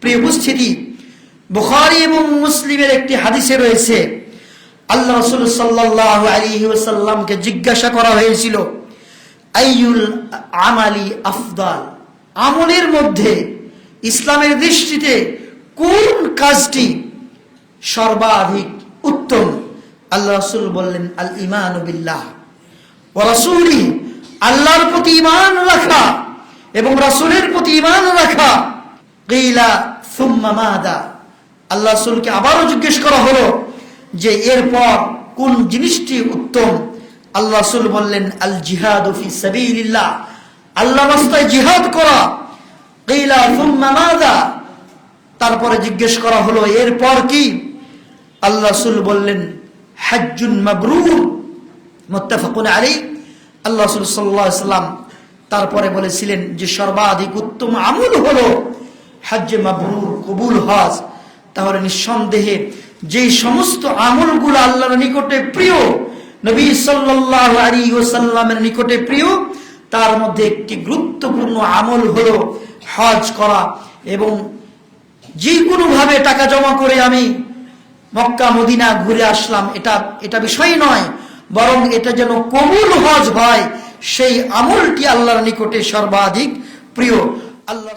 প্রিয় উপস্থিতি, বুখারি এবং মুসলিমের একটি হাদিসে রয়েছে, আল্লাহ রসুল সাল্লাহ আলী ওসাল্লামকে জিজ্ঞাসা করা হয়েছিল, আইয়ুল আমালি আফদাল? আমলের মধ্যে, ইসলামের দৃষ্টিতে কোন কাজটি সর্বাধিক উত্তম? আল্লাহ রসুল বললেন আল ইমান বিল্লাহ। ও রসুলি আল্লাহর প্রতি ইমান রাখা এবং রসুলের প্রতি ইমান রাখা। আল্লাহ রসুলকে আবারও জিজ্ঞেস করা হলো যে, এরপর কোন জিনিসটি উত্তম? আল্লাহ রসুল বললেন, আল জিহাদ আল্লাহ জিহাদ করা। তারপরে জিজ্ঞেস করা হলো, এরপর কি? আল্লাহ রসুল বললেন, হাজ্জুন মাবরুর। মোত্তাফাকুন আলী আল্লাহ রসুল সাল্লাহ সাল্লাম তারপরে বলেছিলেন যে, সর্বাধিক উত্তম আমল হলো হাজ্জে মাবরুর কবুল হজ, তাহলে নিঃসন্দেহে যে সমস্ত আমলগুলো আল্লাহর নিকটে প্রিয়, নবী সাল্লাহ আলী নিকটে প্রিয়, তার মধ্যে একটি গুরুত্বপূর্ণ আমল হলো হজ করা এবং যে কোনোভাবে টাকা জমা করে আমি মক্কা, মদিনা ঘুরে আসলাম। এটা এটা বিষয় নয়, বরং এটা যেন কবুল হজ হয়, সেই আমলটি আল্লাহর নিকটে সর্বাধিক প্রিয়। আল্লাহ